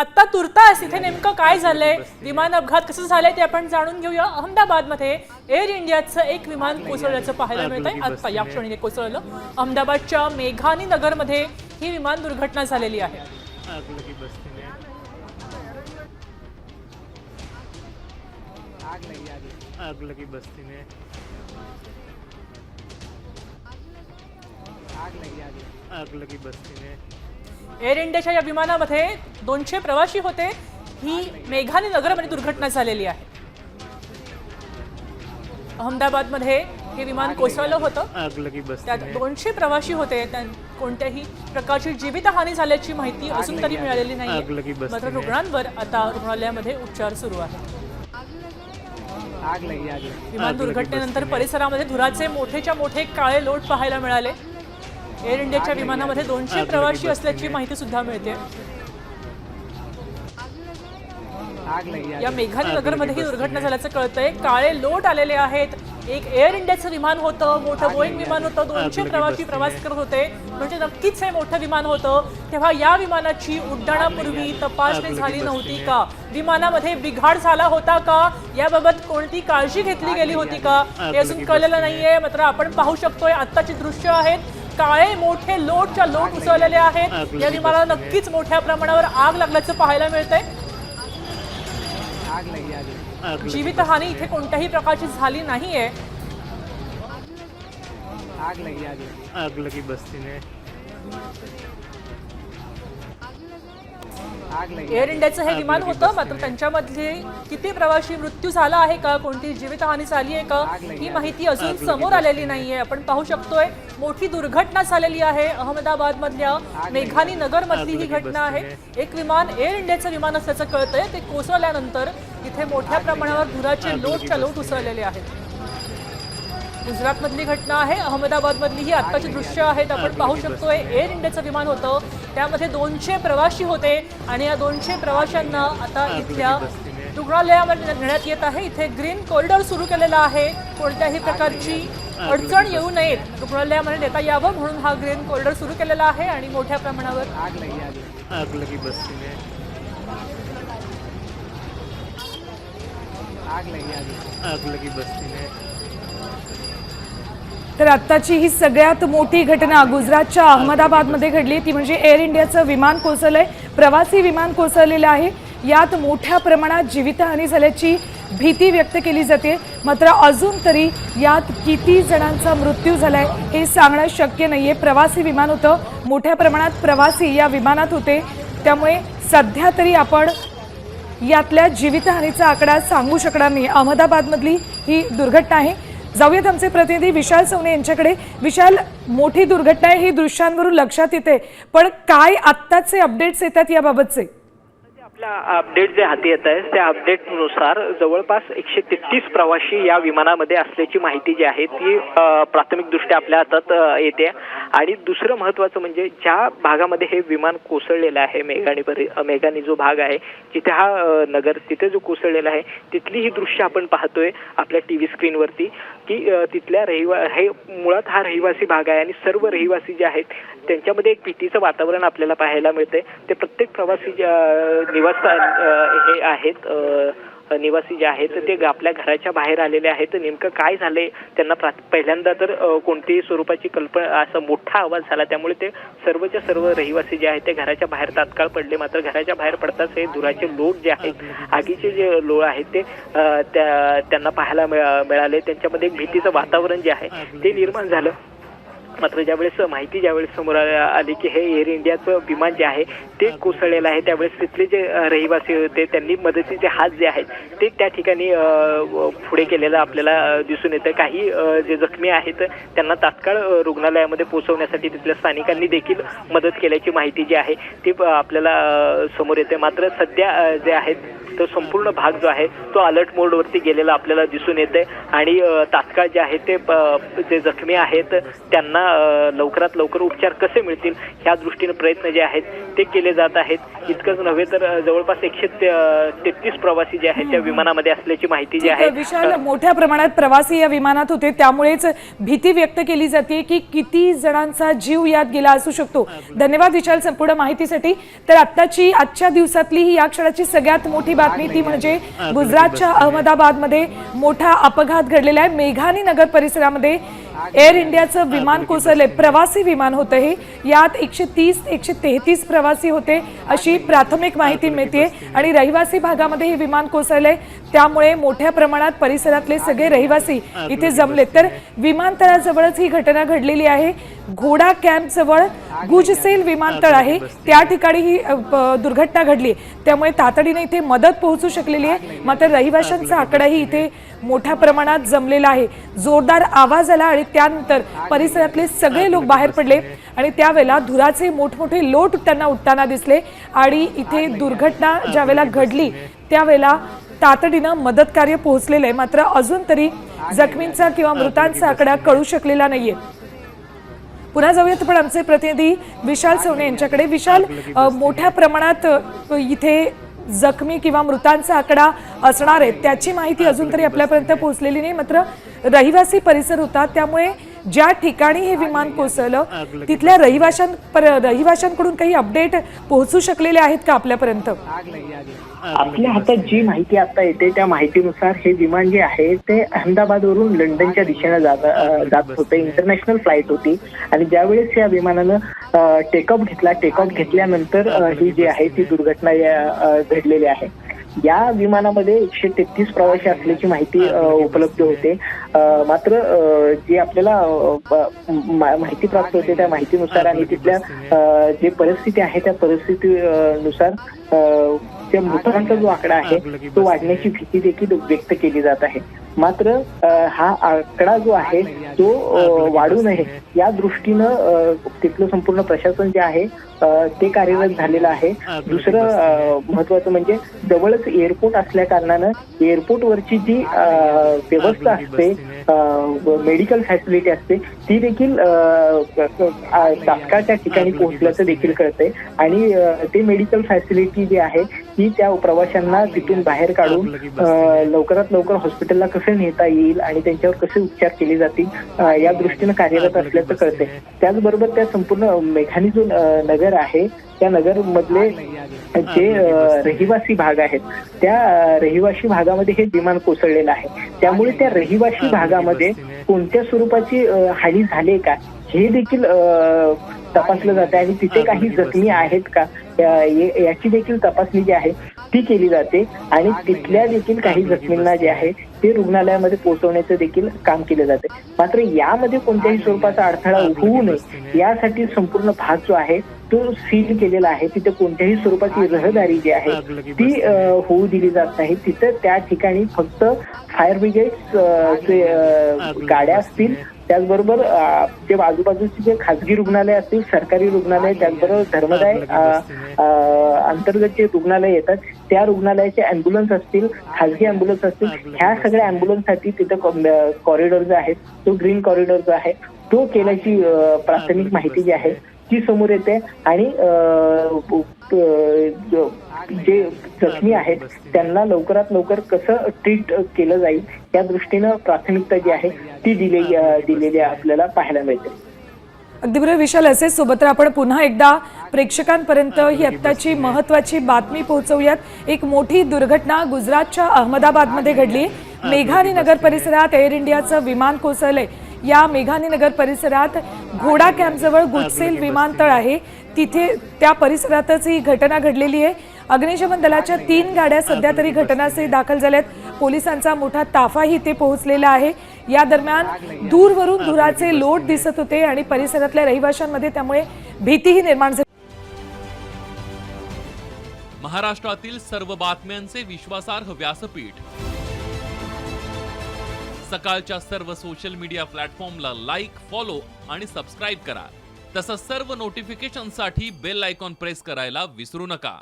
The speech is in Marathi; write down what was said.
आत्ता तुर्तास इथे नेमकं काय झालंय? विमान अपघात कसं झालंय ते आपण जाणून घेऊया. अहमदाबादमध्ये एअर इंडियाचं एक विमान कोसळल्याचं पाहायला मिळतंय. आत्ता या क्षणी कोसळलं. अहमदाबादच्या मेघानी नगरमध्ये ही विमान दुर्घटना झालेली आहे. आग लगी बस्ती में एअर इंडियाच्या या विमानामध्ये दोनशे प्रवासी होते. ही मेघानी नगरमध्ये दुर्घटना झालेली आहे. अहमदाबादमध्ये हे विमान कोसळलं होतं. त्यात दोनशे प्रवासी होते. कोणत्याही प्रकारची जीवितहानी झाल्याची माहिती अजून तरी मिळालेली नाही मात्र रुग्णांवर आता रुग्णालयामध्ये उपचार सुरू आहेत. विमान दुर्घटनेनंतर परिसरामध्ये धुराचे मोठेच्या मोठे काळे लोट पाहायला मिळाले. एअर इंडियाच्या विमानामध्ये दोनशे प्रवासी असल्याची. माहिती सुद्धा मिळते. या आग नगरमध्ये ही दुर्घटना झाल्याचं कळतंय. काळे लोट आलेले आहेत. एक एअर इंडियाचं विमान होतं मोठं बोईंग विमान होतं दोनशे प्रवासी प्रवास. करत होते. म्हणजे नक्कीच हे मोठं विमान होतं. तेव्हा या विमानाची उड्डाणापूर्वी तपासणी झाली नव्हती. का? विमानामध्ये बिघाड झाला होता का? याबाबत कोणती काळजी घेतली गेली होती का? हे अजून कळलेलं. नाहीये. मात्र आपण पाहू शकतोय आत्ताची दृश्य आहेत. काळे मोठे लोटच्या लोट उसळलेले आहेत. या विमानाला. नक्कीच मोठ्या प्रमाणावर आग लागल्याचं पाहायला मिळतंय. जीवितहानी इथे कोणत्याही प्रकारची झाली नाहीये. आग लगी आग लगी. आग लगी बस्ती में आग लगी एअर इंडियाचं हे विमान होतं मात्र. त्यांच्यामध्ये किती प्रवासी मृत्यू झाला आहे का? कोणती जीवितहानी झाली आहे का? ही माहिती अजून समोर आलेली. नाहीये. आपण पाहू शकतोय मोठी दुर्घटना झालेली आहे. अहमदाबाद मधल्या मेघानी नगर मधली ही घटना आहे. एक विमान एअर इंडियाचं विमान असल्याचं कळतंय. ते कोसळल्यानंतर इथे मोठ्या प्रमाणावर धुराचे लोटच्या लोट. उसळलेले आहेत. गुजरात मधली घटना आहे. अहमदाबाद मधली ही आत्ताची दृश्य आहेत. आपण पाहू शकतोय एअर इंडियाचं विमान होतं. त्यामध्ये दोनशे प्रवासी होते आणि या दोनशे प्रवाशांना आता इथल्या. रुग्णालयामध्ये नेण्यात येत आहे. इथे ग्रीन कॉरिडॉर सुरू केलेला आहे. कोणत्याही प्रकारची अडचण येऊ नयेत रुग्णालयामध्ये नेता यावं म्हणून हा ग्रीन कॉरिडॉर सुरू केलेला आहे आणि मोठ्या प्रमाणावर आग लगी आग लगी. आग लगी बस्ती में आग लगी आग लगी. आग लगी बस्ती में तर आत्ताची ही सगळ्यात मोठी घटना गुजरातच्या अहमदाबादमध्ये घडली. ती म्हणजे एअर इंडियाचं विमान कोसळलंय. प्रवासी विमान कोसळलेलं आहे. यात मोठ्या प्रमाणात जीवितहानी झाल्याची भीती व्यक्त केली जाते. मात्र अजून तरी यात किती जणांचा मृत्यू झालाय हे सांगणं शक्य नाही आहे प्रवासी विमान होतं. मोठ्या प्रमाणात प्रवासी या विमानात होते. त्यामुळे सध्या तरी आपण यातल्या जीवितहानीचा आकडा सांगू शकणार नाही. अहमदाबादमधली ही दुर्घटना आहे. जाऊयात आमचे प्रतिनिधी विशाल सोने यांच्याकडे. विशाल मोठी दुर्घटना आहे ही दृश्यांवरून लक्षात येते. पण काय आत्ताचे अपडेट्स येतात याबाबतचे? अपडेट जे हाती येत आहे त्या अपडेटनुसार जवळपास एकशे तेहतीस प्रवासी या विमानामध्ये असल्याची माहिती जी आहे ती प्राथमिकदृष्ट्या आपल्या हातात येते. आणि दुसरं महत्वाचं म्हणजे ज्या भागामध्ये हे विमान कोसळलेलं आहे मेघाणी मेघाणी जो भाग आहे जिथे हा नगर तिथे जो कोसळलेला आहे तिथली ही दृश्य आपण पाहतोय आपल्या टी व्ही स्क्रीनवरती की तिथल्या रहिवा हे मुळात हा रहिवासी भाग आहे आणि सर्व रहिवासी जे आहेत त्यांच्यामध्ये एक भीतीचं वातावरण आपल्याला पाहायला मिळतंय. ते प्रत्येक प्रवासी निवास निवासस्थान हे आहेत निवासी जे आहेत ते आपल्या घराच्या बाहेर आलेले आहेत. नेमकं काय झाले त्यांना प्रा पहिल्यांदा तर कोणतीही स्वरूपाची कल्पना असा मोठा आवाज झाला. त्यामुळे ते सर्वच्या सर्व रहिवासी जे आहेत ते घराच्या बाहेर तात्काळ पडले. मात्र घराच्या बाहेर पडताच हे धुराचे लोट जे आहेत आगीचे जे लोळ आहेत ते त्या त्यांना पाहायला मिळा- मिळाले. त्यांच्यामध्ये एक भीतीचं वातावरण जे आहे ते निर्माण झालं. मात्र ज्यावेळेस माहिती ज्यावेळेस समोर आली की हे एअर इंडियाचं विमान जे आहे ते कोसळलेलं आहे. त्यावेळेस तिथले जे रहिवासी होते त्यांनी मदतीचे हात जे आहेत ते त्या ठिकाणी पुढे केलेलं आपल्याला दिसून येतं. काही जे जखमी आहेत त्यांना तात्काळ रुग्णालयामध्ये पोहोचवण्यासाठी तिथल्या स्थानिकांनी देखील मदत केल्याची माहिती जी आहे ती आपल्याला समोर येते. मात्र सध्या जे आहेत तो संपूर्ण भाग जो आहे तो अलर्ट मोडवरती गेलेला आपल्याला दिसून येते आणि तात्काळ जे आहे ते जे जखमी आहेत त्यांना लवकरात लवकर उपचार कसे मिळतील ह्या दृष्टीने प्रयत्न जे आहेत ते केले जात आहेत. इतकंच नव्हे तर जवळपास एकशे तेहतीस प्रवासी जे आहेत त्या विमानामध्ये असल्याची माहिती जी आहे. विशाल मोठ्या प्रमाणात प्रवासी या विमानात होते. त्यामुळेच भीती व्यक्त केली जाते की किती जणांचा जीव यात गेला असू शकतो. धन्यवाद विशाल संपूर्ण माहितीसाठी. तर आत्ताची आजच्या दिवसातली ही या क्षणाची सगळ्यात मोठी बातमी ती म्हणजे गुजरातच्या अहमदाबादमध्ये मोठा अपघात घडलेला आहे. मेघानी नगर परिसरामध्ये एअर इंडियाचं विमान कोसळले. प्रवासी विमान होतं हे. यात एकशे तीस एकशे तेहतीस प्रवासी होते अशी प्राथमिक माहिती मिळते आणि रहिवासी भागामध्ये हे विमान कोसळले त्यामुळे मोठ्या प्रमाणात परिसरातले सगळे रहिवासी इथे जमलेत. तर विमानतळाजवळच ही घटना घडलेली आहे. घोडा कॅम्प जवळ गुजसेल विमानतळ आहे. त्या ठिकाणी ही दुर्घटना घडली त्यामुळे तातडीने इथे मदत पोहोचू शकलेली आहे. मात्र रहिवाशांचा आकडाही इथे मोठ्या प्रमाणात जमलेला आहे. जोरदार आवाज आला आणि त्यानंतर परिसरातले सगळे लोक बाहेर पडले आणि त्यावेळेला धुराचे मोठमोठे लोट त्यांना उठताना दिसले आणि इथे दुर्घटना ज्यावेळेला घडली त्यावेळेला तातडीनं मदत कार्य पोहोचलेलं आहे. मात्र अजून तरी जखमींचा किंवा मृतांचा आकडा कळू शकलेला नाहीये. पुन्हा जाऊयात पण आमचे प्रतिनिधी विशाल सवणे यांच्याकडे. विशाल मोठ्या प्रमाणात इथे जखमी किंवा मृतांचा आकडा असणार आहे त्याची माहिती अजून तरी आपल्यापर्यंत पोहोचलेली नाही. मात्र रहिवासी परिसर होता त्यामुळे ज्या ठिकाणी हे विमान कोसळलं तिथल्या रहिवाशां रहिवाशांकडून काही अपडेट पोहोचू शकलेले आहेत का आपल्यापर्यंत? आपल्या हातात जी माहिती आता येते त्या माहितीनुसार हे विमान जे आहे ते अहमदाबादवरून लंडनच्या दिशेने जात जात होते. इंटरनॅशनल फ्लाईट होती. आणि ज्यावेळेस या विमानानं टेकऑफ घेतला टेकऑफ घेतल्यानंतर ही जी आहे ती दुर्घटना घडलेली आहे. या विमानामध्ये एकशे तेहतीस प्रवासी असल्याची माहिती उपलब्ध होते. अ, मात्र अ, जी आपल्याला माहिती प्राप्त होते त्या माहितीनुसार आणि तिथल्या जे परिस्थिती आहे त्या परिस्थितीनुसार मृतांचा जो आकडा आहे तो वाढण्याची भीती देखील व्यक्त केली जात आहे. मात्र हा आकडा जो आहे तो वाढू नये. या दृष्टीनं तिथलं संपूर्ण प्रशासन जे आहे ते कार्यरत झालेलं आहे. दुसरं महत्वाचं म्हणजे जवळच एअरपोर्ट असल्या कारणानं एअरपोर्टवरची जी व्यवस्था असते मेडिकल फॅसिलिटी असते ती देखील तात्काळच्या ठिकाणी पोहोचल्याचं देखील कळतंय. आणि ते मेडिकल फॅसिलिटी जी आहे ती त्या प्रवाशांना तिथून बाहेर काढून लवकरात लवकर हॉस्पिटलला कसं नेता येईल आणि त्यांच्यावर कसे उपचार केले जातील या दृष्टीनं कार्यरत असल्याचं कळतंय. त्याचबरोबर त्या संपूर्ण मेघानी जो नगर आहे त्या नगर मधले जे रहिवासी भाग आहेत त्या रहिवासी भागामध्ये हे विमान कोसळलेलं आहे. त्यामुळे त्या रहिवासी भागामध्ये कोणत्या स्वरूपाची हानी झाली का? हे देखील अ, तपासलं जाते आणि तिथे काही जखमी आहेत का? याची देखील तपासणी जी आहे ती केली जाते आणि तिथल्या देखील काही जखमींना जे आहे ते रुग्णालयामध्ये पोहोचवण्याचं देखील काम केलं जाते. मात्र यामध्ये कोणत्याही स्वरूपाचा अडथळा होऊ नये यासाठी संपूर्ण भाग जो आहे तो सील केलेला आहे. तिथे कोणत्याही स्वरूपाची रहदारी जी आहे ती होऊ दिली जात नाही. तिथं त्या ठिकाणी फक्त फायर ब्रिगेड गाड्या असतील त्याचबरोबर ते जे आजूबाजूचे जे खासगी रुग्णालय असतील सरकारी रुग्णालय त्याचबरोबर धर्मदाय अंतर्गत जे रुग्णालय येतात त्या रुग्णालयाचे अँब्युलन्स असतील खासगी अँब्युलन्स असतील ह्या सगळ्या अँब्युलन्ससाठी तिथं कॉरिडॉर जो आहे तो ग्रीन कॉरिडॉर जो आहे तो केल्याची प्राथमिक माहिती जी आहे ती समोर येते आणि जे जखमी आहेत त्यांना लवकरात लवकर कसं ट्रीट केलं जाईल या दृष्टीनं प्राथमिकता जी आहे ती दिलेली दिलेली आपल्याला पाहायला मिळते. अगदी बरोबर विशाल असेच सोबत आपण पुन्हा एकदा प्रेक्षकांपर्यंत ही आत्ताची महत्वाची बातमी पोहोचवूयात. एक मोठी दुर्घटना गुजरातच्या अहमदाबादमध्ये घडली. मेघानी नगर परिसरात एअर इंडियाचं विमान कोसळले या मेघानी नगर परिसरात घोडा कॅम्पजवळ गुडसेल विमानतळ आहे. तिथे त्या परिसरातच ही घटना घडलेली आहे. अग्निशमन दलाच्या तीन गाड्या सध्या तरी घटनास्थळी दाखल झाल्यात. पोलिसांचा मोठा ताफाही ते पोहोचलेला आहे. या दरम्यान दूरवरून धुराचे लोट दिसत होते आणि परिसरातल्या रहिवाशांमध्ये त्यामुळे भीतीही निर्माण झाली. महाराष्ट्रातील सर्व बातम्यांचे विश्वासार्ह व्यासपीठ. सकाळच्या सर्व सोशल मीडिया प्लॅटफॉर्मला लाईक फॉलो आणि सबस्क्राईब करा. तसंच सर्व नोटिफिकेशनसाठी बेल आयकॉन प्रेस करायला विसरू नका.